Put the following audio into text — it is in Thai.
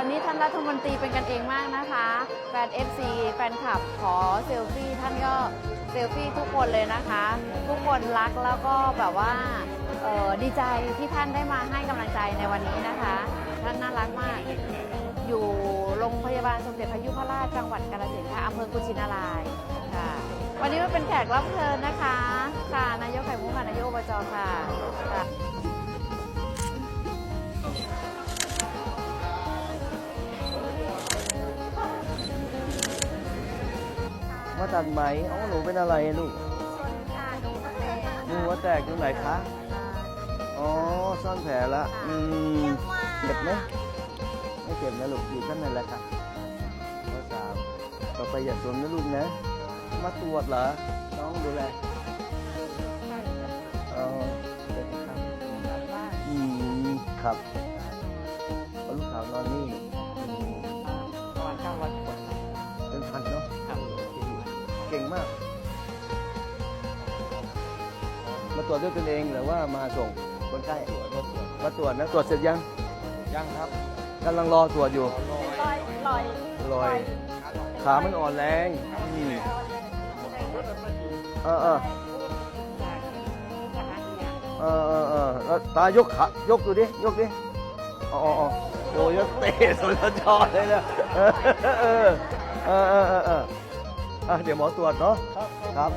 วันนี้ท่านรัฐมนตรีเป็นกันเองมากนะคะแฟน FC แฟนคลับขอเซลฟี่ท่านก็เซลฟี่ทุกคนเลยนะคะ ทุกคนรักแล้วก็แบบว่าออดีใจที่ท่านได้มาให้กำลังใจในวันนี้นะคะ ท่านน่ารักมาก อยู่โรงพยาบาลสมเด็จพระยุพราชจังหวัดกาฬสินธุ์ค่ะอำเภอกุชินารายค่ะ วันนี้มาเป็นแขกรับเชิญนะคะ ค่ะนายกไข่มุกค่ะนายกอบจค่ะ มาตัดไหมอ๋อหนูเป็นอะไรอะลูกหนูหัวแตกตรงไหนคะ อ๋อ ซ่อนแผลละ อืม เจ็บไหมไม่เจ็บนะลูก อยู่ข้างในแหละค่ะข้อสามต่อไปอย่าสนนะลูกนะ มาตรวจเหรอ น้องดูแลเออเจ็บครับอืม ครับเอาลูกสาวนอนนี่ เก่งมาก มาตรวจด้วยตนเองหรือว่ามาส่งคนไข้ตรวจรถตรวจมาตรวจนะตรวจเสร็จยังยังครับกำลังรอตรวจอยู่ลอยลอยลอย ขามันอ่อนแรงอืมเออเออเออเออเออแล้วตายกขายกดูดิยกดิอ๋ออ๋ออ๋อโอ้ยกเตะสุดยอดเลยนะเออเออเออเออเออเออ อะเดี๋ยวหมอตรวจเนาะครับ